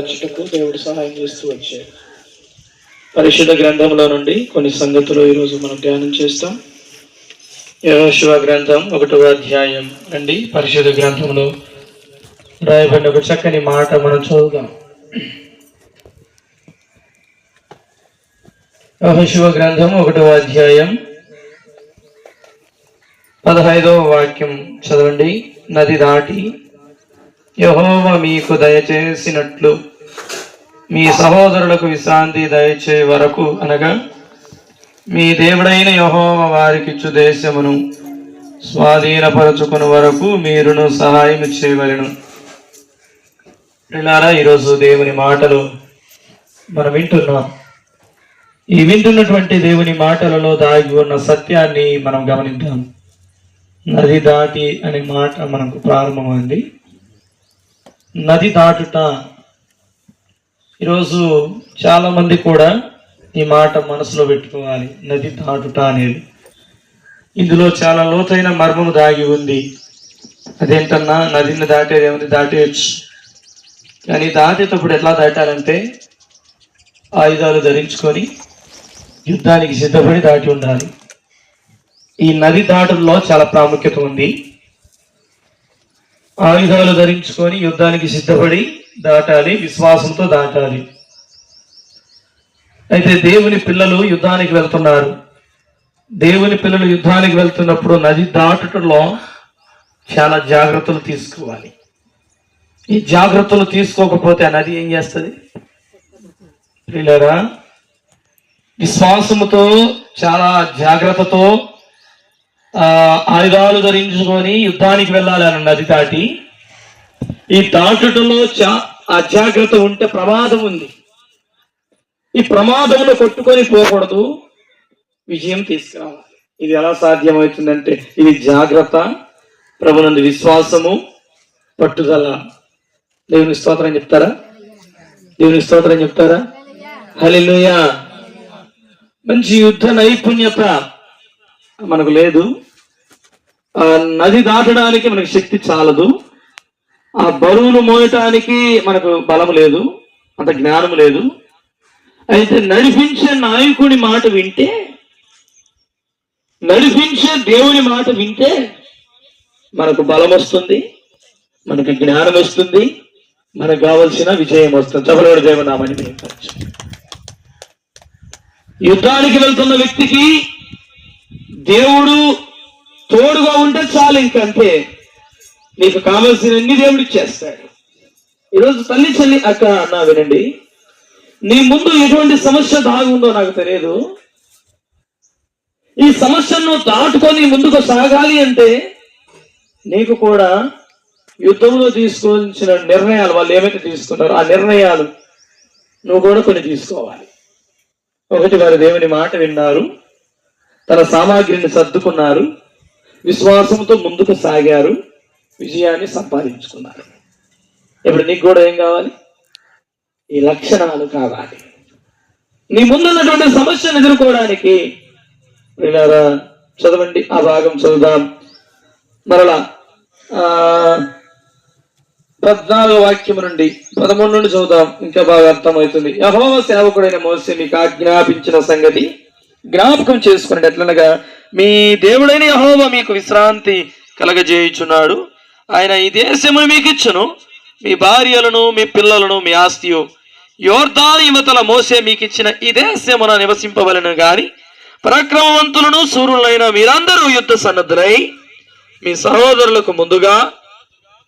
వచ్చుటకు దేవుడు సహాయం చేస్తూ వచ్చాడు. పరిశుద్ధ గ్రంథంలో నుండి కొన్ని సంగతులు ఈరోజు మనం ధ్యానం చేస్తాం. యహోశివ గ్రంథం ఒకటవ అధ్యాయం అండి. పరిశుద్ధ గ్రంథంలో రాయబడిన ఒక చక్కని మాట మనం చదువుదాం యహోశివ గ్రంథం ఒకటవ అధ్యాయం పదహైదవ వాక్యం చదవండి. నది దాటి యహోవ మీకు దయచేసినట్లు మీ సహోదరులకు విశ్రాంతి దయచే వరకు అనగా మీ దేవుడైన యహోవ వారికిచ్చు దేశమును స్వాధీనపరచుకుని వరకు మీరును సహాయం చేయవలను. పిల్లారా ఈరోజు దేవుని మాటలు మనం వింటున్నాం. ఈ వింటున్నటువంటి దేవుని మాటలలో దాగి ఉన్న సత్యాన్ని మనం గమనిద్దాం. నది దాటి అనే మాట మనకు ప్రారంభమైంది. నది దాటుట ఈరోజు చాలామంది కూడా ఈ మాట మనసులో పెట్టుకోవాలి నది దాటుట అనేది. ఇందులో చాలా లోతైన మర్మము దాగి ఉంది. అదేంటన్నా నదిని దాటేది ఏమైంది? దాటేయచ్చు. కానీ దాటేటప్పుడు ఎట్లా దాటాలంటే ఆయుధాలు ధరించుకొని యుద్ధానికి సిద్ధపడి దాటి ఉండాలి. ఈ నది దాటుల్లో చాలా ప్రాముఖ్యత ఉంది. ఆయుధాలు ధరించుకొని యుద్ధానికి సిద్ధపడి దాటాలి విశ్వాసంతో దాటాలి. అయితే దేవుని పిల్లలు యుద్ధానికి వెళ్తున్నారు. దేవుని పిల్లలు యుద్ధానికి వెళ్తున్నప్పుడు నది దాటటంలో చాలా జాగ్రత్తలు తీసుకోవాలి. ఈ జాగ్రత్తలు తీసుకోకపోతే ఆ నది ఏం చేస్తుంది? పిల్లరా విశ్వాసముతో చాలా జాగ్రత్తతో ఆ, ఆయుధాలు ధరించుకొని యుద్ధానికి వెళ్ళాలి నది దాటి ఈ దాటుటలో చా అజాగ్రత్త ఉంటే ప్రమాదం ఉంది. ఈ ప్రమాదంలో కొట్టుకొని పోకూడదు. విజయం తీసుకురావాలి. ఇది ఎలా సాధ్యమవుతుందంటే ఇది జాగ్రత్త ప్రభునందు విశ్వాసము పట్టుదల. దేవుని స్తోత్రం చెప్తారా? దేవుని స్తోత్రం చెప్తారా? హల్లెలూయా. మంచి యుద్ధ నైపుణ్యత మనకు లేదు. ఆ నది దాటడానికి మనకు శక్తి చాలదు. ఆ బరువును మోయటానికి మనకు బలం లేదు అంత జ్ఞానం లేదు. అయితే నడిపించే నాయకుడి మాట వింటే నడిపించే దేవుని మాట వింటే మనకు బలం వస్తుంది మనకు జ్ఞానం వస్తుంది మనకు కావలసిన విజయం వస్తుంది. చపలవాడి దేవనామని యుద్ధానికి వెళ్తున్న వ్యక్తికి దేవుడు తోడుగా ఉంటే చాలు ఇంకంతే. నీకు కావలసినన్ని దేవుడు ఇచ్చేస్తాడు. ఈరోజు తల్లి చెల్లి అక్క అన్నా వినండి. నీ ముందు ఎటువంటి సమస్య దాగుందో నాకు తెలియదు. ఈ సమస్యను దాటుకొని ముందుకు సాగాలి అంటే నీకు కూడా యుద్ధంలో తీసుకోవాల్సిన నిర్ణయాలు వాళ్ళు ఏమైతే తీసుకున్నారో ఆ నిర్ణయాలు నువ్వు కూడా కొన్ని తీసుకోవాలి. ఒకటి వారు దేవుని మాట విన్నారు తన సామాగ్రిని సర్దుకున్నారు విశ్వాసంతో ముందుకు సాగారు. విజయాన్ని సంపాదించుకున్నారు. ఇప్పుడు నీకు కూడా ఏం కావాలి? ఈ లక్షణాలు కావాలి. నీ ముందున్నటువంటి సమస్యను ఎదుర్కోవడానికి వినారా చదవండి ఆ భాగం చదువుదాం. మరలా పద్నాలుగు వాక్యం నుండి పదమూడు నుండి చదువుదాం. ఇంకా బాగా అర్థమవుతుంది. యహోవ సేవకుడైన మోసే మీకు ఆజ్ఞాపించిన సంగతి జ్ఞాపకం చేసుకుని ఎట్లనగా మీ దేవుడైన యహోవ మీకు విశ్రాంతి కలగజేయుచున్నాడు. ఆయన ఈ దేశమును మీకు ఇచ్చును మీ భార్యలను మీ పిల్లలను మీ ఆస్తియు. యోర్దాను యువతల మోసే మీకు ఇచ్చిన ఈ దేశమున నివసింపవలను గాని పరాక్రమవంతులను సూర్యులైన మీరందరూ యుద్ధ సన్నద్ధులై మీ సహోదరులకు ముందుగా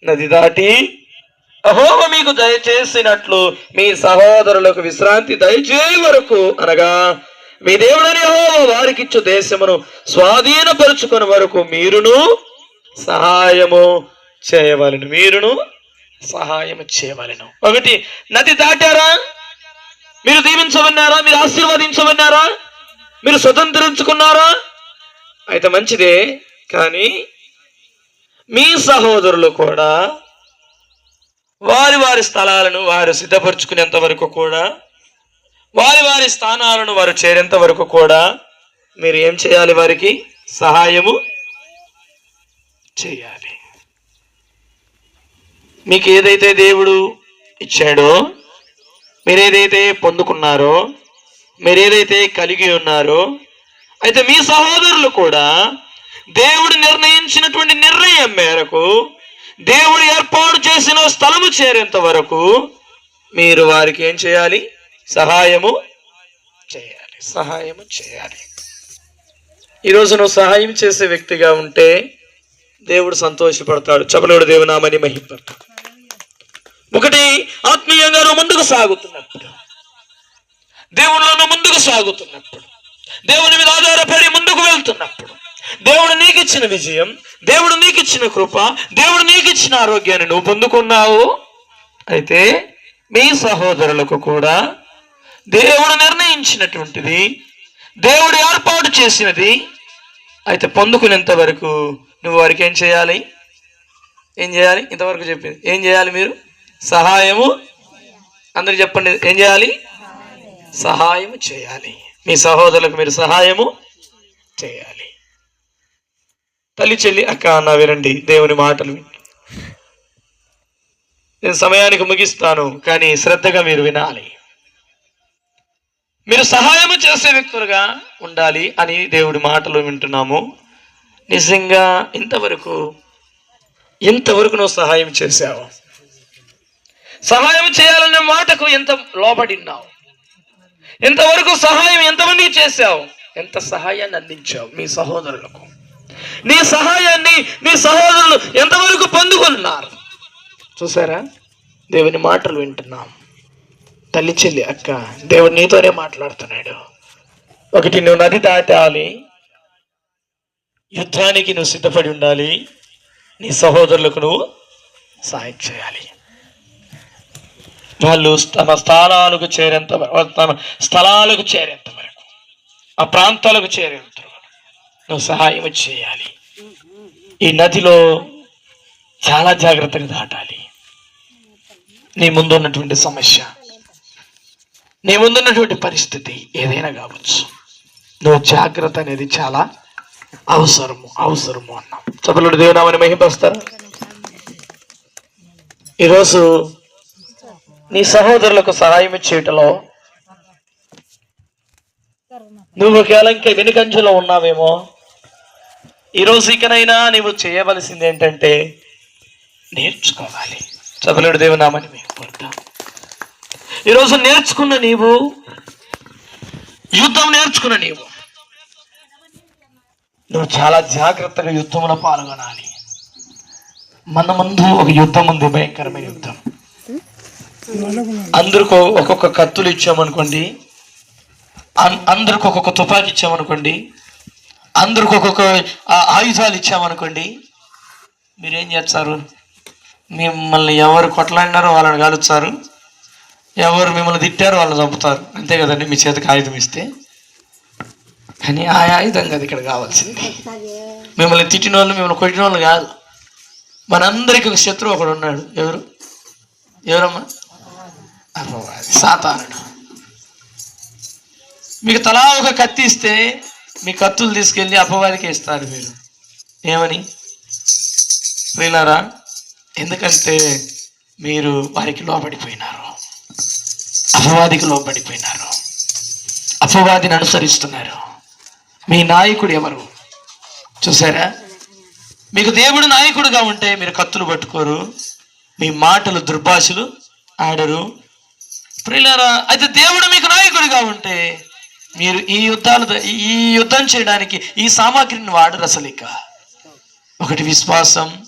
నది దాటి అహోమ మీకు దయచేసినట్లు మీ సహోదరులకు విశ్రాంతి దయచేయ వరకు అనగా మీ దేవుడని అహోమ వారికిచ్చు దేశమును స్వాధీనపరుచుకుని వరకు మీరును సహాయము చేయవలను. మీరును సహాయం చేయవలను. ఒకటి నది దాటారా? మీరు దీవించమన్నారా మీరు ఆశీర్వదించమన్నారా మీరు స్వతంత్రించుకున్నారా? అయితే మంచిదే కానీ మీ సహోదరులు కూడా వారి వారి స్థలాలను వారు సిద్ధపరచుకునేంత వరకు కూడా వారి వారి స్థానాలను వారు చేరేంత వరకు కూడా మీరు ఏం చేయాలి వారికి? సహాయము చేయాలి. మీకు ఏదైతే దేవుడు ఇచ్చాడో మీరేదైతే పొందుకున్నారో మీరేదైతే కలిగి ఉన్నారో అయితే మీ సహోదరులు కూడా దేవుడు నిర్ణయించినటువంటి నిర్ణయం మేరకు దేవుడు ఏర్పాటు చేసిన స్థలము చేరేంత వరకు మీరు వారికి ఏం చేయాలి? సహాయము చేయాలి. సహాయము చేయాలి. ఈరోజు నువ్వు సహాయం చేసే వ్యక్తిగా ఉంటే దేవుడు సంతోషపడతాడు. చపలుడు దేవునామని మహిపడతాడు ఒకటి ఆత్మీయంగా ముందుకు సాగుతున్నప్పుడు దేవుళ్ళను ముందుకు సాగుతున్నప్పుడు దేవుని మీద ఆధారపడి ముందుకు వెళ్తున్నప్పుడు దేవుడు నీకు ఇచ్చిన విజయం దేవుడు నీకు ఇచ్చిన కృప దేవుడు నీకు ఇచ్చిన ఆరోగ్యాన్ని నువ్వు పొందుకున్నావు. అయితే మీ సహోదరులకు కూడా దేవుడు నిర్ణయించినటువంటిది దేవుడు ఏర్పాటు చేసినది అయితే పొందుకునేంత వరకు నువ్వు వారికి ఏం చేయాలి? ఏం చేయాలి? ఇంతవరకు చెప్పింది. ఏం చేయాలి మీరు? సహాయము? అందరు చెప్పండి ఏం చేయాలి? సహాయము చేయాలి. మీ సహోదరులకు మీరు సహాయము చేయాలి. తల్లి చెల్లి అక్క అన్న వినండి దేవుని మాటలు నేను సమయానికి ముగిస్తాను కానీ శ్రద్ధగా మీరు వినాలి. మీరు సహాయం చేసే వ్యక్తులుగా ఉండాలి అని దేవుడి మాటలు వింటున్నాము. నిజంగా ఇంతవరకు ఇంతవరకు నువ్వు సహాయం చేసావు సహాయం చేయాలనే మాటకు ఎంత లోబడిన్నావు? ఎంతవరకు సహాయం ఎంతమందికి చేశావు? ఎంత సహాయాన్ని అందించావు మీ సహోదరులకు? నీ సహాయాన్ని నీ సహోదరులు ఎంతవరకు పొందుకున్నారు? చూసారా? దేవుని మాటలు వింటున్నాం. తల్లి చెల్లి అక్క దేవుడు నీతోనే మాట్లాడుతున్నాడు. ఒకటి నువ్వు నది దాటాలి. యుద్ధానికి నువ్వు సిద్ధపడి ఉండాలి. నీ సహోదరులకు నువ్వు సహాయం చేయాలి. వాళ్ళు తమ స్థానాలకు చేరేంత తమ స్థలాలకు చేరేంత వరకు ఆ ప్రాంతాలకు చేరేంత నువ్వు సహాయం చేయాలి. ఈ నదిలో చాలా జాగ్రత్తగా దాటాలి. నీ ముందు ఉన్నటువంటి సమస్య నీ ముందున్నటువంటి పరిస్థితి ఏదైనా కావచ్చు. నువ్వు జాగ్రత్త అనేది చాలా అవసరము అవసరము అన్నాం. చదువులు దేవునామని మహిపరుస్తారా? ఈరోజు నీ సహోదరులకు సహాయం చేయటంలో నువ్వు ఒకవేళ ఇంకా వెనుకంజలో ఉన్నావేమో ఈరోజు ఇకనైనా నువ్వు చేయవలసింది ఏంటంటే నేర్చుకోవాలి. చదువులేడు దేవునామని మీకు పడతాం ఈరోజు నేర్చుకున్న నీవు యుద్ధం నేర్చుకున్న నీవు నువ్వు చాలా జాగ్రత్తగా యుద్ధంలో పాల్గొనాలి. మన ముందు ఒక యుద్ధం ఉంది భయంకరమైన యుద్ధం. అందరికి ఒక్కొక్క కత్తులు ఇచ్చామనుకోండి. అందరికి ఒక్కొక్క తుపాకీ ఇచ్చామనుకోండి. అందరికి ఒక్కొక్క ఆ- ఆయుధాలు ఇచ్చామనుకోండి. మీరేం చేస్తారు? మిమ్మల్ని ఎవరు కొట్లాడినారో వాళ్ళని కాలుస్తారు. ఎవరు మిమ్మల్ని తిట్టారో వాళ్ళని చంపుతారు. అంతే కదండి మీ చేతికి ఆయుధం ఇస్తే. కానీ ఆ ఆయుధం కాదు ఇక్కడ కావాల్సింది. మిమ్మల్ని తిట్టిన వాళ్ళు మిమ్మల్ని కొట్టిన వాళ్ళు కాదు. మనందరికి ఒక శత్రువు ఒకడు ఉన్నాడు. ఎవరు? ఎవరమ్మా? సాతానుడు. మీకు తలా ఒక కత్తి ఇస్తే మీ కత్తులు తీసుకెళ్ళి అపవాదికి ఇస్తారు మీరు. ఏమని? ప్రియులారా ఎందుకంటే మీరు వారికి లోబడిపోయినారు. అపవాదికి లోబడిపోయినారు. అపవాదిని అనుసరిస్తున్నారు. మీ నాయకుడు ఎవరు? చూసారా? మీకు దేవుడు నాయకుడుగా ఉంటే మీరు కత్తులు పట్టుకోరు. మీ మాటలు దుర్భాషలు ఆడరు. ప్రియులారా అయితే దేవుడు మీకు నాయకుడిగా ఉంటే మీరు ఈ యుద్ధాలు ఈ యుద్ధం చేయడానికి ఈ సామాగ్రిని వాడరు అసలు ఇక. ఒకటి విశ్వాసం.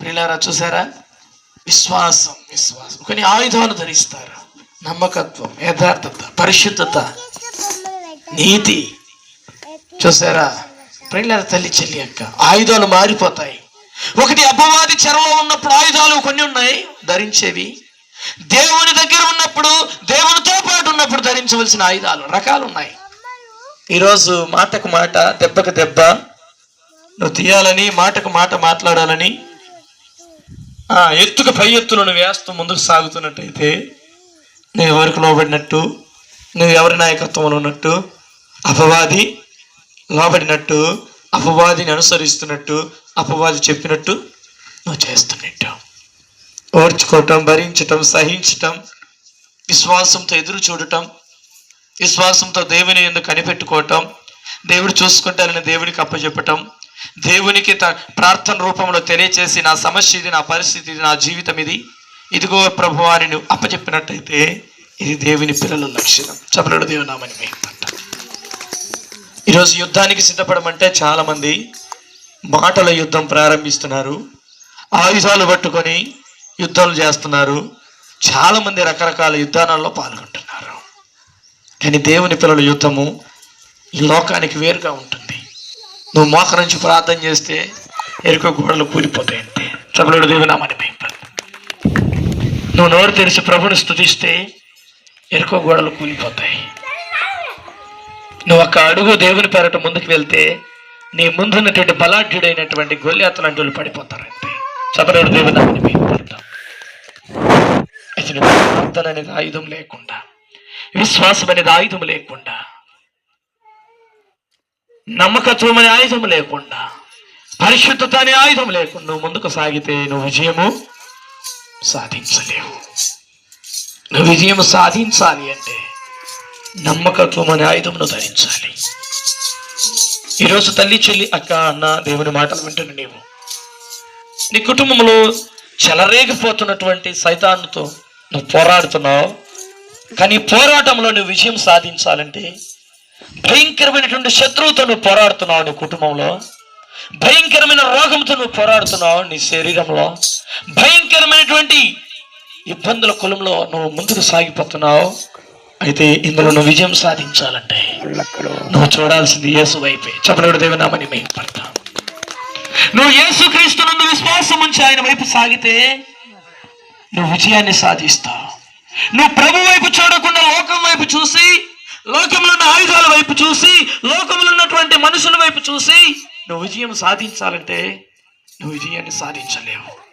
ప్రియులారా చూసారా? విశ్వాసం విశ్వాసం. కొన్ని ఆయుధాలు ధరిస్తారు. నమ్మకత్వం యథార్థత పరిశుద్ధత నీతి. చూసారా? ప్రియులారా తల్లి చెల్లి అక్క ఆయుధాలు మారిపోతాయి. ఒకటి అపవాది చెరలో ఉన్నప్పుడు ఆయుధాలు కొన్ని ఉన్నాయి ధరించేవి. దేవుని ఉన్నప్పుడు దేవునితో పాటు ఉన్నప్పుడు ధరించవలసిన ఆయుధాలు రకాలు ఉన్నాయి. ఈరోజు మాటకు మాట దెబ్బకు దెబ్బ నువ్వు తీయాలని మాటకు మాట మాట్లాడాలని ఆ ఎత్తుకు పై ఎత్తులను వేస్తూ ముందుకు సాగుతున్నట్టయితే నువ్వు ఎవరికి లోబడినట్టు నువ్వు ఎవరి నాయకత్వంలో ఉన్నట్టు అపవాది లోబడినట్టు అపవాదిని అనుసరిస్తున్నట్టు అపవాది చెప్పినట్టు నువ్వు చేస్తున్నట్టు ఓర్చుకోవటం భరించటం సహించటం విశ్వాసంతో ఎదురు చూడటం విశ్వాసంతో దేవుని ఎందుకు కనిపెట్టుకోవటం దేవుడు చూసుకుంటారని దేవునికి అప్పచెప్పటం దేవునికి త ప్రార్థన రూపంలో తెలియచేసి నా సమస్య ఇది నా పరిస్థితి ఇది నా జీవితం ఇది. ఇదిగో ప్రభు వారిని అప్పచెప్పినట్టయితే ఇది దేవుని పిల్లల లక్షణం. చెప్పలేడు దేవునామని మేము ఈరోజు యుద్ధానికి సిద్ధపడమంటే చాలామంది మాటల యుద్ధం ప్రారంభిస్తున్నారు. ఆయుధాలు పట్టుకొని యుద్ధాలు చేస్తున్నారు. చాలామంది రకరకాల యుద్ధాలలో పాల్గొంటున్నారు. కానీ దేవుని పిల్లల యుద్ధము ఈ లోకానికి వేరుగా ఉంటుంది. నువ్వు మోక నుంచి ప్రార్థన చేస్తే ఎరుక గోడలు కూలిపోతాయి అంతే ప్రభుడు దేవునామని భయపడు నువ్వు నోరు తెరిచి ప్రభుని స్తుతిస్తే ఎరుక గోడలు కూలిపోతాయి. నువ్వు ఒక అడుగు దేవుని పేరట ముందుకు వెళ్తే నీ ముందున్నటువంటి బలాఢ్యుడైనటువంటి గొల్లి అతలాంటి వాళ్ళు పడిపోతారంతే చబరుడు దేవునామని భయపడతాం అసలు ప్రార్థన అనేది ఆయుధం లేకుండా విశ్వాసం అనేది ఆయుధం లేకుండా నమ్మకత్వం అనే ఆయుధం లేకుండా పరిశుద్ధత అనే ఆయుధం లేకుండా నువ్వు ముందుకు సాగితే నువ్వు విజయము సాధించలేవు. నువ్వు విజయం సాధించాలి అంటే నమ్మకత్వం అనే ఆయుధమును ధరించాలి. ఈరోజు తల్లి చెల్లి అక్క అన్న దేవుని మాటలు వింటున్న నీవు నీ కుటుంబంలో చెలరేగిపోతున్నటువంటి సైతాన్తో నువ్వు పోరాడుతున్నావు. కానీ పోరాటంలో నువ్వు విజయం సాధించాలంటే భయంకరమైనటువంటి శత్రువుతో నువ్వు పోరాడుతున్నావు నీ కుటుంబంలో. భయంకరమైన రోగంతో నువ్వు పోరాడుతున్నావు నీ శరీరంలో. భయంకరమైనటువంటి ఇబ్బందుల కులంలో నువ్వు ముందుకు సాగిపోతున్నావు. అయితే ఇందులో నువ్వు విజయం సాధించాలంటే నువ్వు చూడాల్సింది యేసు వైపే. చెప్పలేడు దేవనామని మేము పడతాం నువ్వు యేసు క్రీస్తునందు విశ్వాసం ఉంచి ఆయన వైపు సాగితే నువ్వు విజయాన్ని సాధిస్తావు. నువ్వు ప్రభు వైపు చూడకుండా లోకం వైపు చూసి లోకంలో ఉన్న ఆయుధాల వైపు చూసి లోకంలో ఉన్నటువంటి మనుషుల వైపు చూసి నువ్వు విజయం సాధించాలంటే నువ్వు విజయాన్ని సాధించలేవు.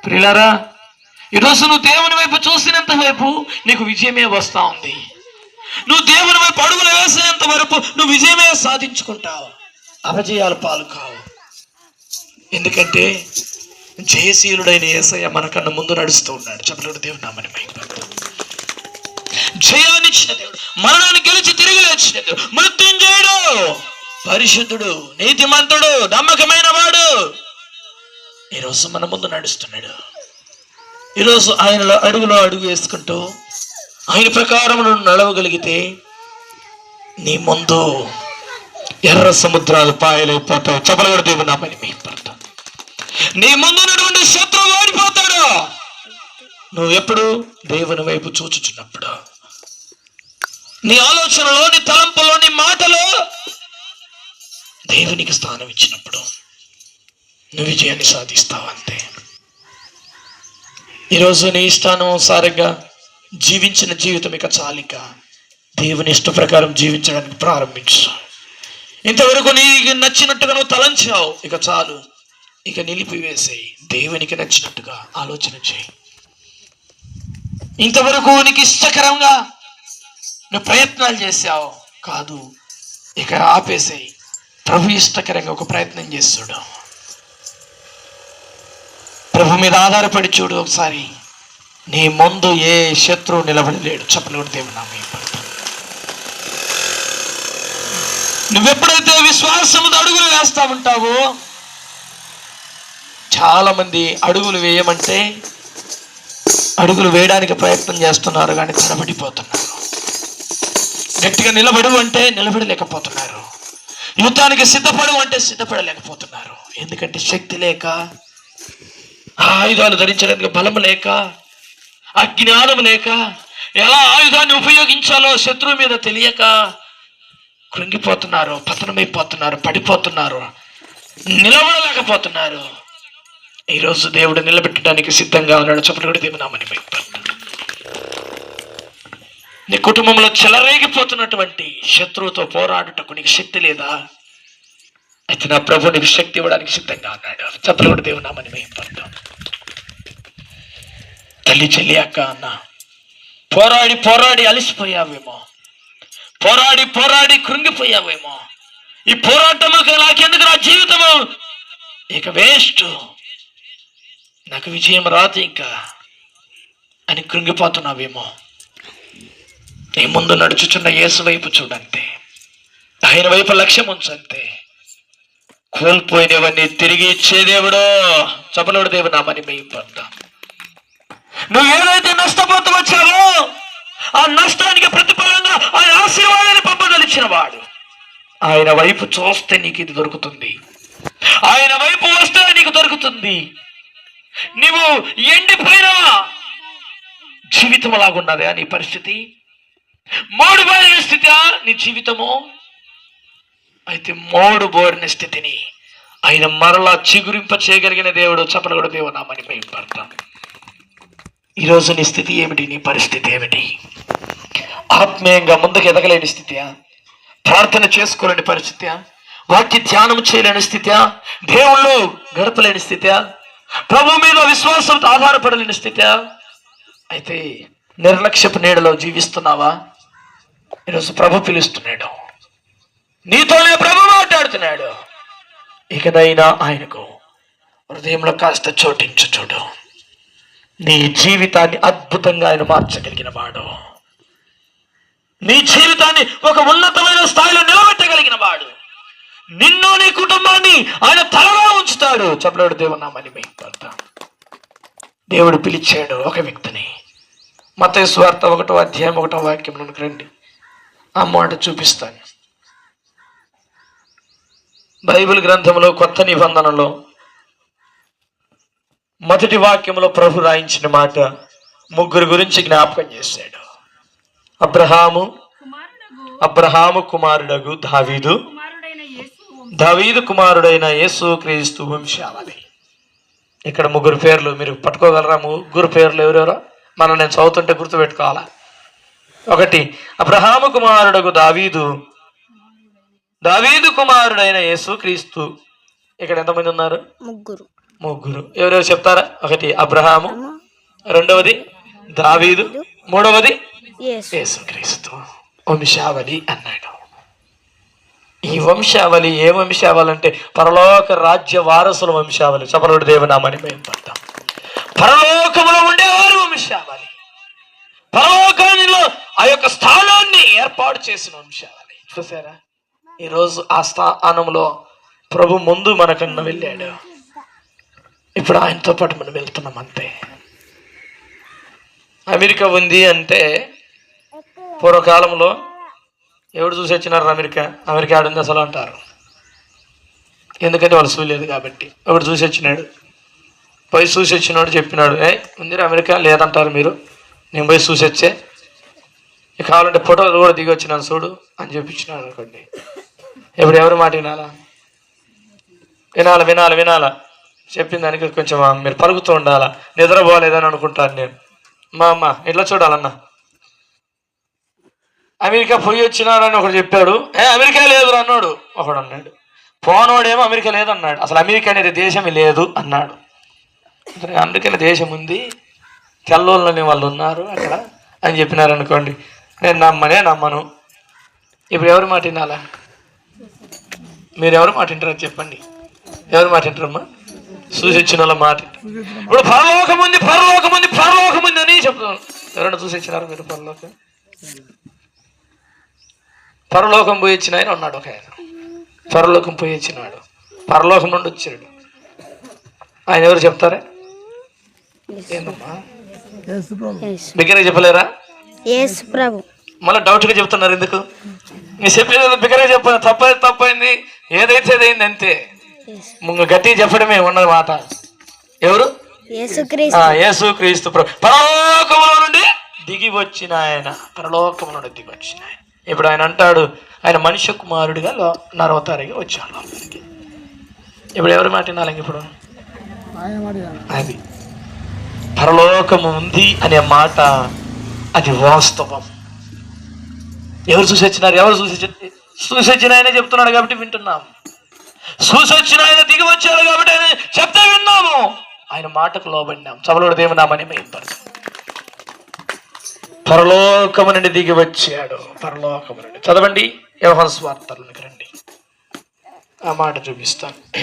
ప్రియులారా ఈరోజు నువ్వు దేవుని వైపు చూసినంత వైపు నీకు విజయమే వస్తా ఉంది. నువ్వు దేవుని వైపు అడుగులు వేసినంత వరకు నువ్వు విజయమే సాధించుకుంటావు. అపజయాలు పాలు కావు. ఎందుకంటే జయశీలుడైన ఏసయ్య మనకన్నా ముందు నడుస్తూ ఉన్నాడు. చెప్పలేడు దేవుడు నామని జయాన్ని ఇచ్చిన దేవుడు మరణాన్ని గెలిచి తిరిగి లేచిన దేవుడు మృత్యుంజయుడు పరిశుద్ధుడు నీతిమంతుడు నమ్మకమైన వాడు. ఈరోజు మన ముందు నడుస్తున్నాడు. ఈరోజు ఆయనలో అడుగులో అడుగు వేసుకుంటూ ఆయన ప్రకారం నడవగలిగితే నీ ముందు ఎర్ర సముద్రాలు పాయలైపోతావు చెప్పలగడ దేవుడు నా పని మీ పడతావు నీ ముందున్నటువంటి శత్రువు ఓడిపోతాడు. నువ్వు ఎప్పుడు దేవుని వైపు చూచుచున్నప్పుడు? నీ ఆలోచనలో నీ తలంపులో నీ మాటలో దేవునికి స్థానం ఇచ్చినప్పుడు నువ్వు విజయాన్ని సాధిస్తావు అంతే. ఈరోజు నీ ఇష్టానుసారంగా జీవించిన జీవితం ఇక చాలిక. దేవుని ఇష్ట ప్రకారం జీవించడానికి ప్రారంభించు. ఇంతవరకు నీకు నచ్చినట్టుగా నువ్వు తలంచావు ఇక చాలు. ఇక నిలిపివేసేయి దేవునికి నచ్చినట్టుగా ఆలోచన చేయి. ఇంతవరకు నీకు ఇష్టకరంగా నువ్వు ప్రయత్నాలు చేసావు కాదు ఇక ఆపేసేయి ప్రభు ఇష్టకరంగా ఒక ప్రయత్నం చేస్తాడు. ప్రభు మీద ఆధారపడి చూడు ఒకసారి. నీ ముందు ఏ శత్రువు నిలబడలేడు. చెప్పలేడు దేవుడు నా మీ నువ్వెప్పుడైతే విశ్వాసముతో అడుగులు వేస్తా ఉంటావో చాలామంది అడుగులు వేయమంటే అడుగులు వేయడానికి ప్రయత్నం చేస్తున్నారు కానీ తడబడిపోతున్నారు గట్టిగా నిలబడు అంటే నిలబడలేకపోతున్నారు. యుద్ధానికి సిద్ధపడు అంటే సిద్ధపడలేకపోతున్నారు. ఎందుకంటే శక్తి లేక ఆ ఆయుధాలు ధరించడానికి బలం లేక అజ్ఞానం లేక ఎలా ఆయుధాన్ని ఉపయోగించాలో శత్రువు మీద తెలియక కృంగిపోతున్నారు పతనమైపోతున్నారు పడిపోతున్నారు నిలబడలేకపోతున్నారు. ఈరోజు దేవుడు నిలబెట్టడానికి సిద్ధంగా ఉన్నాడు. చెప్పడు దేవునామని నీ కుటుంబంలో చెలరేగిపోతున్నటువంటి శత్రువుతో పోరాడుటకు నీకు శక్తి లేదా? అయితే నా ప్రభు నీకు శక్తి ఇవ్వడానికి సిద్ధంగా ఉన్నాడు. చెప్పలేడు దేవునామని మేము తల్లి చెల్లి అక్క అన్న పోరాడి పోరాడి అలసిపోయావేమో. పోరాడి పోరాడి కృంగిపోయావేమో. ఈ పోరాటము నాకెందుకు నా జీవితము? ఇక వేస్ట్ నాకు విజయం రాదు ఇంకా. అని కృంగిపోతున్నావేమో. నీ ముందు నడుచుచున్న యేసు వైపు చూడంతే. ఆయన వైపు లక్ష్యం ఉంచంతే. కోల్పోయినవన్నీ తిరిగి ఇచ్చే దేవుడు. చపలోడు దేవుడు నామని మేయింపడ్డా నువ్వు ఏదైతే నష్టపోతూ వచ్చావో ఆ నష్టానికి ప్రతిఫలంగా ఆయన ఆశీర్వాదాన్ని పంపదలిచిన వాడు. ఆయన వైపు చూస్తే నీకు ఇది దొరుకుతుంది. ఆయన వైపు వస్తే నీకు దొరుకుతుంది. నువ్వు ఎండిపోయినా జీవితం అలాగున్నదా నీ పరిస్థితి. మూడు బారిన స్థితి నీ జీవితము. అయితే మోడుబోరిన స్థితిని ఆయన మరలా చిగురింప చేయగలిగిన దేవుడు చెప్పల కూడా దేవు నామని భయపడతాం ఈరోజు నీ స్థితి ఏమిటి? నీ పరిస్థితి ఏమిటి? ఆత్మీయంగా ముందుకు ఎదగలేని స్థితియా? ప్రార్థన చేసుకోలేని పరిస్థితియా? వాక్య ధ్యానం చేయలేని స్థితియా? దేవుళ్ళు గడపలేని స్థితియా? ప్రభు మీద విశ్వాసంతో ఆధారపడలేని స్థితియా అయితే నిర్లక్ష్యపు నీడలో జీవిస్తున్నావా? ఈరోజు ప్రభు పిలుస్తున్నాడు. నీతోనే ప్రభు మాట్లాడుతున్నాడు. ఇకనైనా ఆయనకు హృదయంలో కాస్త చోటించు చూడు. నీ జీవితాన్ని అద్భుతంగా ఆయన మార్చగలిగిన వాడు. నీ జీవితాన్ని ఒక ఉన్నతమైన స్థాయిలో నిలబెట్టగలిగిన వాడు. నిన్ను నీ కుటుంబాన్ని ఆయన తలగా ఉంచుతాడు. చెప్పలేడు దేవునామని మీకు దేవుడు పిలిచాడు ఒక వ్యక్తిని. మత స్వార్థ ఒకటో అధ్యాయం ఒకటో వాక్యంలోకి రండి. ఆ మాట చూపిస్తాను. బైబిల్ గ్రంథంలో కొత్త నిబంధనలో మొదటి వాక్యంలో ప్రభు రాయించిన మాట ముగ్గురు గురించి జ్ఞాపకం చేశాడు. అబ్రహాము అబ్రహాము కుమారుడగు దావీదు. దావీదు కుమారుడైన యేసు క్రీస్తు వంశావళి. ఇక్కడ ముగ్గురు పేర్లు మీరు పట్టుకోగలరా? ముగ్గురు పేర్లు ఎవరెవరో? మనం నేను చదువుతుంటే గుర్తుపెట్టుకోవాలా? ఒకటి అబ్రహాము కుమారుడగు దావీదు. దావీదు కుమారుడైన యేసు క్రీస్తు ఇక్కడ ఎంతమంది ఉన్నారు? ముగ్గురు. ముగ్గురు. ఎవరెవరు చెప్తారా? ఒకటి అబ్రహాము. రెండవది దావీదు. మూడవది యేసు. యేసుక్రీస్తు. వంశావళి అన్నాడు. ఈ వంశావళి ఏ వంశావళి అంటే పరలోక రాజ్య వారసుల వంశావళి. చపలుడు దేవనామని మేము పడతాం. పరలోకములో ఉండేవారు వంశావళి. పరలోకంలో ఆ యొక్క స్థానాన్ని ఏర్పాటు చేసిన వంశావళి. చూసారా? ఈరోజు ఆ స్థానంలో ప్రభు ముందు మనకన్నా వెళ్ళాడు. ఇప్పుడు ఆయనతో పాటు మనం వెళ్తున్నాం అంతే. అమెరికా ఉంది అంటే పూర్వకాలంలో ఎవడు చూసి వచ్చినారు అమెరికా? అమెరికా ఆడుంది అసలు అంటారు. ఎందుకంటే వాళ్ళు చూడలేదు కాబట్టి. ఎవడు చూసి వచ్చినాడు? పోయి చూసి వచ్చినాడు చెప్పినాడు ఏ ఉందిరా అమెరికా? లేదంటారు మీరు. నేను పోయి చూసి వచ్చే. ఇక కావాలంటే ఫోటోలు కూడా దిగి వచ్చినాను చూడు అని చెప్పించినాడు అనుకోండి. ఇప్పుడు ఎవరు మాట వినాలా? వినాలా వినాలా వినాలా. చెప్పిన దానికి కొంచెం మీరు పలుకుతూ ఉండాలా? నిద్రపోలేదని అనుకుంటాను నేను. మా అమ్మ ఇట్లా చూడాలన్నా? అమెరికా పోయి వచ్చినారని ఒకడు చెప్పాడు. ఏ అమెరికా లేదు అన్నాడు. ఒకడు అన్నాడు. పోనోడేమో అమెరికా లేదన్నాడు అసలు అమెరికా అనేది దేశమే లేదు అన్నాడు. అందుకని దేశం ఉంది. తెల్లోళ్ళని వాళ్ళు ఉన్నారు అక్కడ అని చెప్పినారనుకోండి. నేను నమ్మనే నమ్మను. ఇప్పుడు ఎవరు మాట వినాలా? మీరు ఎవరు మాట వింటారో చెప్పండి. ఎవరు మాట వింటారమ్మా? చూసి వచ్చిన వాళ్ళ మాట. ఇప్పుడు పరలోకం ఉంది పరలోకం ఉంది పరలోకం ఉంది అని చెప్తున్నాను. ఎవరైనా చూసి వచ్చినారు మీరు పరలోకం? పరలోకం పోయి వచ్చిన ఆయన ఉన్నాడు ఒక ఆయన. పరలోకం పోయి వచ్చినాడు పరలోకం నుండి వచ్చాడు ఆయన ఎవరు చెప్తారా? ఏందమ్మా యేసు బిగ్గరగా చెప్పలేరా? యేసు ప్రభు. మళ్ళీ డౌట్గా చెప్తున్నారు ఎందుకు? నేను చెప్పేది బిగ్గరగా చెప్పాను తప్పైంది తప్పైంది ఏదైతే అదైంది అంతే. ముంగ గట్టి చెప్పడమే ఉన్నది మాట. ఎవరు? యేసుక్రీస్తు ఆ, యేసు క్రీస్తు ప్రభు. పరలోకములో నుండి దిగి వచ్చిన ఆయన. పరలోకము నుండి దిగి వచ్చిన ఆయన. ఇప్పుడు ఆయన అంటాడు ఆయన మనిషి కుమారుడిగా లో నరవతారిగా వచ్చాడు. లోపలికి. ఇప్పుడు ఎవరి మాట వినాలి ఇప్పుడు? అది. పరలోకము ఉంది అనే మాట అది వాస్తవం. ఎవరు చూసి వచ్చినారు? ఎవరు చూసి చూసి వచ్చిన ఆయన చెప్తున్నాడు కాబట్టి వింటున్నాం. చూసి వచ్చిన ఆయన దిగి వచ్చాడు కాబట్టి ఆయన చెప్తే విన్నాము. ఆయన మాటకు లోబడినాం. సభలో దేవునామని మేము పరలోకము నుండి దిగి వచ్చాడు. పరలోకము నుండి. చదవండి. యోహన్ స్వార్థలకు రండి. ఆ మాట చూపిస్తాను.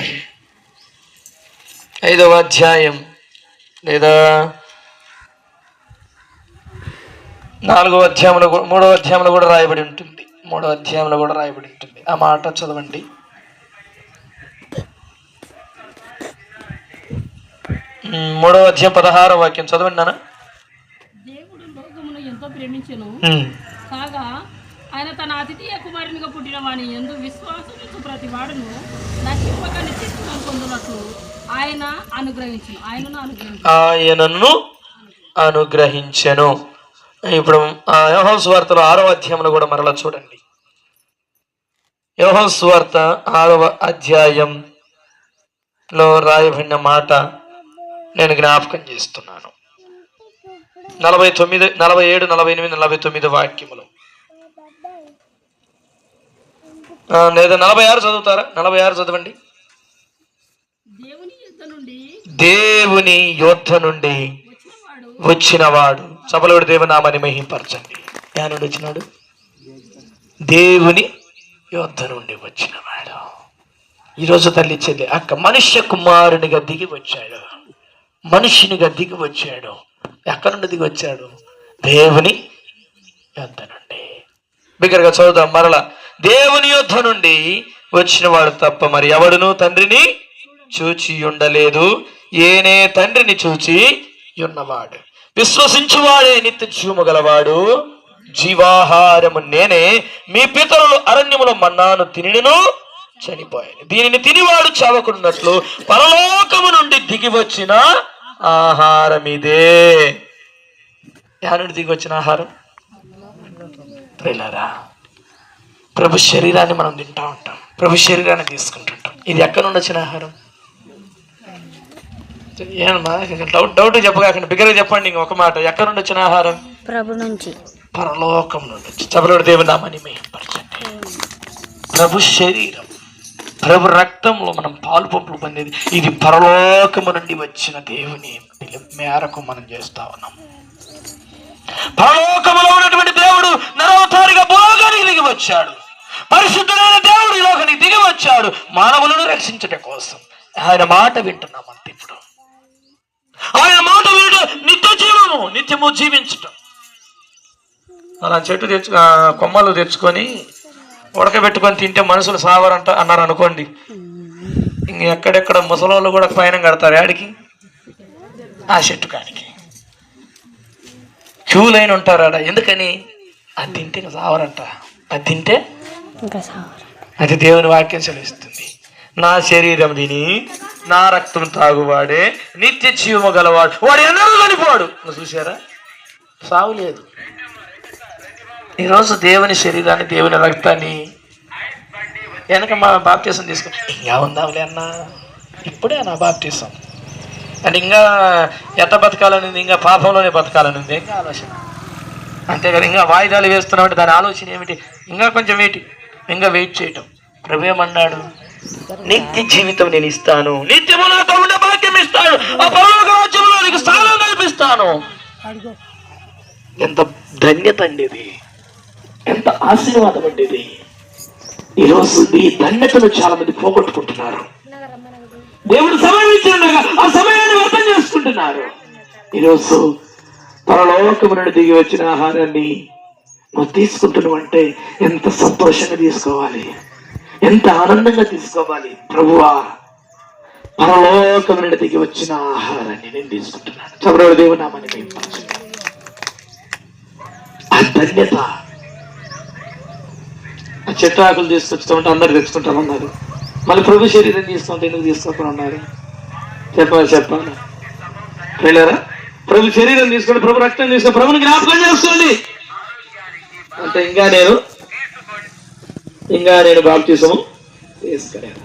ఐదవ అధ్యాయం లేదా నాలుగో అధ్యాయంలో కూడా మూడో అధ్యాయంలో కూడా రాయబడి ఉంటుంది. మూడో అధ్యాయంలో కూడా రాయబడి ఉంటుంది. ఆ మాట చదవండి. మూడో అధ్యాయం పదహారో వాక్యం చదవండి నాన్న. ప్రేమించెను. కాగా ఆయన తన అతిథియ కుమారునిగా పుట్టిన వాని ఎందు విశ్వాసము ప్రతి వాడును నశింపక నిత్యం పొందునట్లు ఆయన అనుగ్రహించును. ఆయనను అనుగ్రహించు ఆయనను అనుగ్రహించెను. ఇప్పుడు ఆ యోహన్ సువార్తలో ఆరో అధ్యాయంలో కూడా మరలా చూడండి. యోహన్ సువార్త ఆరవ అధ్యాయంలో రాయబడిన మాట నేను జ్ఞాపకం చేస్తున్నాను. నలభై తొమ్మిది నలభై ఏడు నలభై ఎనిమిది నలభై తొమ్మిది వాక్యములు. లేదా నలభై ఆరు చదువుతారా? నలభై ఆరు చదవండి. దేవుని యుద్ధ నుండి వచ్చినవాడు సభలుడు దేవనామని మహింపరచండి. యా నుండి వచ్చినాడు? దేవుని యోద్ధ నుండి వచ్చినవాడు. ఈరోజు తల్లి చెల్లి అక్క మనుష్య కుమారునిగా దిగి వచ్చాడు. మనుషునిగా దిగి వచ్చాడు. ఎక్కడి నుండి దిగి వచ్చాడు? దేవుని యోద్ధ నుండి. బిగ్గరగా చదువుదాం మరల. దేవుని యుద్ధ నుండి వచ్చినవాడు తప్ప మరి ఎవడును? తండ్రిని చూచి ఉండలేదు. ఏనే తండ్రిని చూచి ఉన్నవాడు. విశ్వసించువాడే నిత్య జీవము గలవాడు జీవాహారము నేనే. మీ పితరులు అరణ్యములో మన్నాను తినిను చనిపోయాను. దీనిని తినివాడు చావకున్నట్లు పరలోకము నుండి దిగి వచ్చిన ఆహారం ఇదే నుండి దిగి వచ్చిన ఆహారం? ప్రియులారా ప్రభు శరీరాన్ని మనం తింటా ఉంటాం. ప్రభు శరీరాన్ని తీసుకుంటుంటాం. ఇది ఎక్కడ నుండి వచ్చిన ఆహారం? ఏమమ్మా డౌట్ డౌట్ చెప్పగాకండి. బిగ్గరగా చెప్పండి ఇంక ఒక మాట. ఎక్కడ నుండి వచ్చిన ఆహారం? ప్రభు నుంచి. పరలోకం నుండి. వచ్చి చపలుడు దేవుని నామని మేయపరచండి ప్రభు శరీరం. ప్రభు రక్తంలో మనం పాలు పంపులు పొందేది. ఇది పరలోకము నుండి వచ్చిన దేవుని మేరకు మనం చేస్తా ఉన్నాం. పరలోకములో ఉన్నటువంటి దేవుడు నరవతారిగా భూలోకానికి దిగి వచ్చాడు. పరిశుద్ధుడైన దేవుడు ఈ లోకానికి దిగి వచ్చాడు. మానవులను రక్షించట కోసం. ఆయన మాట వింటున్నాం అంత ఇప్పుడు. ఆయన మాట వినట నిత్య జీవము నిత్యము జీవించటం. అలా చెట్టు తెచ్చు కొమ్మలు తెచ్చుకొని ఉడకబెట్టుకొని తింటే మనుషులు సావరంట అన్నారు అనుకోండి. ఇంక ఎక్కడెక్కడ ముసలోళ్ళు కూడా పైన కడతారు యాడికి ఆ చెట్టు కాడికి. క్యూ లైన్ ఉంటారు ఆడ. ఎందుకని? అది తింటే ఇంక సావరంట. అది తింటే అది దేవుని వాక్యం సెలవిస్తుంది. నా శరీరం తిని నా రక్తం తాగువాడే నిత్య జీవము గలవాడు. వాడు ఎన్నడూ చనిపోడు. నువ్వు చూసారా సావు లేదు. ఈరోజు దేవుని శరీరాన్ని దేవుని రక్తాన్ని వెనక మా బాప్తీసం తీసుకో ఇంకా ఉందాంలే అన్న? ఇప్పుడే నా బాప్తీసం. అంటే ఇంకా ఎట్ట బతకాలని ఉంది? ఇంకా పాపంలోనే బతకాలని ఉంది? ఇంకా ఆలోచన. అంతేగాని ఇంకా వాయిదాలు వేస్తున్నామంటే దాని ఆలోచన ఏమిటి? ఇంకా కొంచెం వెయిట్ ఇంకా వెయిట్ చేయటం. ప్రభు ఏమన్నాడు? నిత్య జీవితం నేను ఇస్తాను. నిత్యము నాతో ఉండే భాగ్యం ఇస్తాను. ఆ పరలోక రాజ్యంలో నీకు స్థానం కల్పిస్తాను. ఎంత ధన్యత అండి ఇది. ఎంత ఆశీర్వాదం అండి ఇది? ఈరోజు ఈ ధన్యతను చాలా మంది పోగొట్టుకుంటున్నారు. దేవుడు సమయం ఇచ్చిండగా ఆ సమయాన్ని వ్యర్థం చేసుకుంటున్నారు. ఈరోజు పరలోకము నుండి దిగి వచ్చిన ఆహారాన్ని నువ్వు తీసుకుంటున్నావు అంటే ఎంత సంతోషంగా తీసుకోవాలి? ఎంత ఆనందంగా తీసుకోవాలి? ప్రభువా పరలోకము నుండి దిగి వచ్చిన ఆహారాన్ని నేను తీసుకుంటున్నాను. చబరవుడు దేవునామని మేము ఆ ధన్యత చెట్టు ఆకులు తీసుకొచ్చుకుంటే అందరు తెచ్చుకుంటారు అన్నారు మళ్ళీ ప్రభు శరీరం తీసుకుంటే ఎందుకు తీసుకోకుండా ఉన్నారు చెప్పాలి చెప్పాలి వెళ్ళారా? ప్రభు శరీరం తీసుకొని ప్రభు రక్తం తీసుకొని ప్రభుని జ్ఞాపకం చేసుకోండి అంటే ఇంకా నేను ఇంకా నేను బాప్తీసము తీసుకునేదా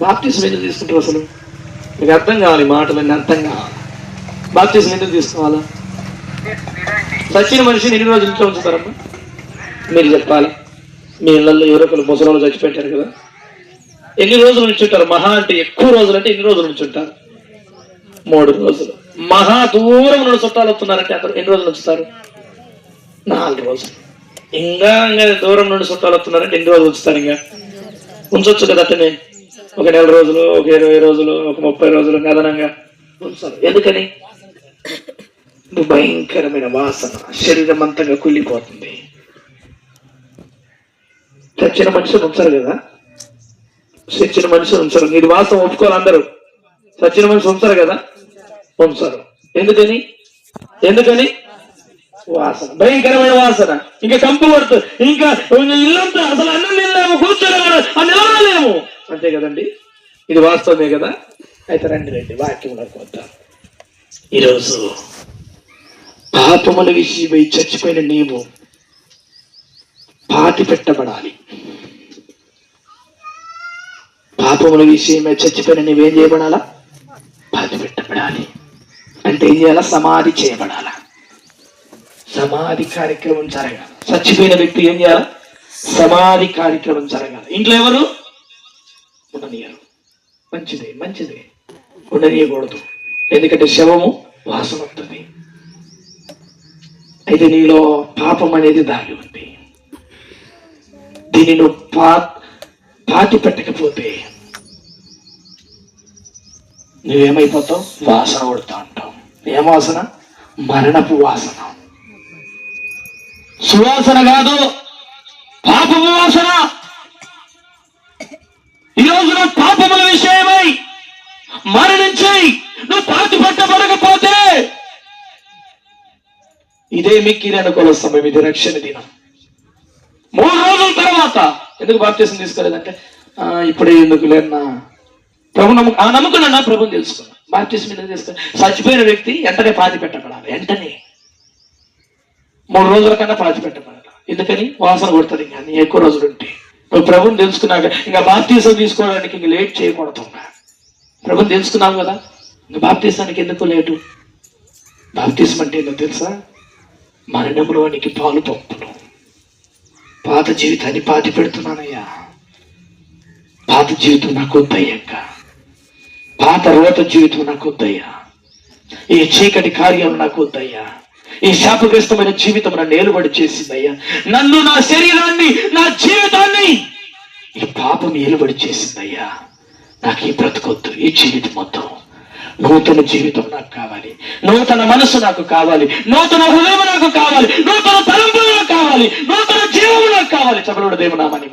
బాప్తీసం ఎందుకు తీసుకుంటారు అసలు? మీకు అర్థం కావాలి మాటలన్నీ అర్థం కావాలి. బాప్తీసం ఎందుకు తీసుకోవాలా? సచిన మనిషిని ఎన్ని రోజులు ఇంట్లో ఉంచుతారమ్మా? మీరు చెప్పాలి? మీ ఇళ్ళల్లో ఒకరు ముసలోళ్ళు చచ్చిపెట్టారు కదా. ఎన్ని రోజులు ఉంచుంటారు మహా అంటే ఎక్కువ రోజులు అంటే ఎన్ని రోజులు ఉంచుంటారు మూడు రోజులు. మహా దూరం నుండి చుట్టాలు వస్తున్నారంటే అక్కడ ఎన్ని రోజులు ఉంచుతారు నాలుగు రోజులు. ఇంకా ఇంకా దూరం నుండి చుట్టాలు వస్తున్నారంటే ఎన్ని రోజులు ఉంచుతారు ఇంకా? ఉంచొచ్చు కదా అతనే ఒక నెల రోజులు ఒక ఇరవై రోజులు ఒక ముప్పై రోజులు అదనంగా ఉంచాలి. ఎందుకని? భయంకరమైన వాసన. శరీరం అంతగా కుళ్ళిపోతుంది. చచ్చిన మనుషులు ఉంచరు కదా? చచ్చిన మనుషులు ఉంచరు. ఇది వాస్తవం ఒప్పుకోరు అందరూ. చచ్చిన మనిషి ఉంచరు కదా? ఉంచరు. ఎందుకని? ఎందుకని? వాసన. భయంకరమైన వాసన. ఇంకా కంపు పడుతుంది ఇంకా ఇల్లంతా అసలు అన్నం నిల్లేము కూర్చోలేము నిలవలేము అంతే కదండి? ఇది వాస్తవమే కదా? అయితే రండి రండి. వాక్యంలోకి వద్దాం. ఈరోజు పాపముల విషయమై చచ్చిపోయిన నీవు పాతి పెట్టబడాలి పాపముల విషయమే చచ్చిపోయిన నువ్వేం చేయబడాలా? పాతి పెట్టబడాలి అంటే ఏం చేయాలా? సమాధి చేయబడాలా. సమాధి కార్యక్రమం జరగాలి. చచ్చిపోయిన వ్యక్తి ఏం చేయాలి? సమాధి కార్యక్రమం జరగాలి. ఇంట్లో ఎవరు? ఉండనీయరు. మంచిదే మంచిదే. ఉండనీయకూడదు. ఎందుకంటే శవము వాసన వస్తుంది. అయితే నీలో పాపం అనేది దాగి ఉంది. దీన్ని నువ్వు పా పాతి పెట్టకపోతే నువ్వేమైపోతావు? వాసన కొడుతూ ఉంటావు ఏం వాసన? మరణపు వాసన. సువాసన కాదు పాపము వాసన. ఈ నువ్వు పాపముల విషయమై మరణించి నువ్వు పాతి పెట్టబడకపోతే ఇదే మిక్కిరి సమయం ఇది రక్షణ దినం. మూడు రోజుల తర్వాత ఎందుకు బాప్తీసం తీసుకోలేదంటే ఆ, ఇప్పుడే ఎందుకు లేనా ప్రభు నమ్ము ఆ నమ్ముకున్నా ప్రభుని తెలుసుకున్నా బాప్తీసం ఎందుకు తీసుకున్నా? చచ్చిపోయిన వ్యక్తి వెంటనే పాతి పెట్టబడాలి. వెంటనే. మూడు రోజుల కన్నా పాతి పెట్టబడాలి. ఎందుకని? వాసన కొడుతుంది ఇంకా నీ ఎక్కువ రోజులు ఉంటే. నువ్వు ప్రభుని తెలుసుకున్నాక ఇంకా బాప్తీసం తీసుకోవడానికి ఇంక లేట్ చేయకూడదు ప్రభుని తెలుసుకున్నావు కదా? ఇంకా బాప్తీసానికి ఎందుకు లేటు? బాప్తీసం అంటే ఏందో తెలుసా? మరణంలోనికి పాలు పంపులు పాత జీవితాన్ని పాతి పెడుతున్నానయ్యా. పాత జీవితం నాకు వద్దయ్యాక పాత రోత జీవితం నాకు వద్దయ్యా. ఈ చీకటి కార్యం నాకు వద్దయ్యా. ఈ శాపగ్రస్తమైన జీవితం నన్ను ఏలుబడి చేసిందయ్యా. నన్ను నా శరీరాన్ని నా జీవితాన్ని ఈ పాపం ఏలుబడి చేసిందయ్యా. నాకు ఈ బ్రతకొద్దు ఈ జీవితం మొత్తం. నూతన జీవితం నాకు కావాలి. నూతన మనసు నాకు కావాలి. నూతన హృదయం నాకు కావాలి. నూతన తలంపులు నాకు కావాలి. నూతన జీవం నాకు కావాలి. చబలుడు దేవునామని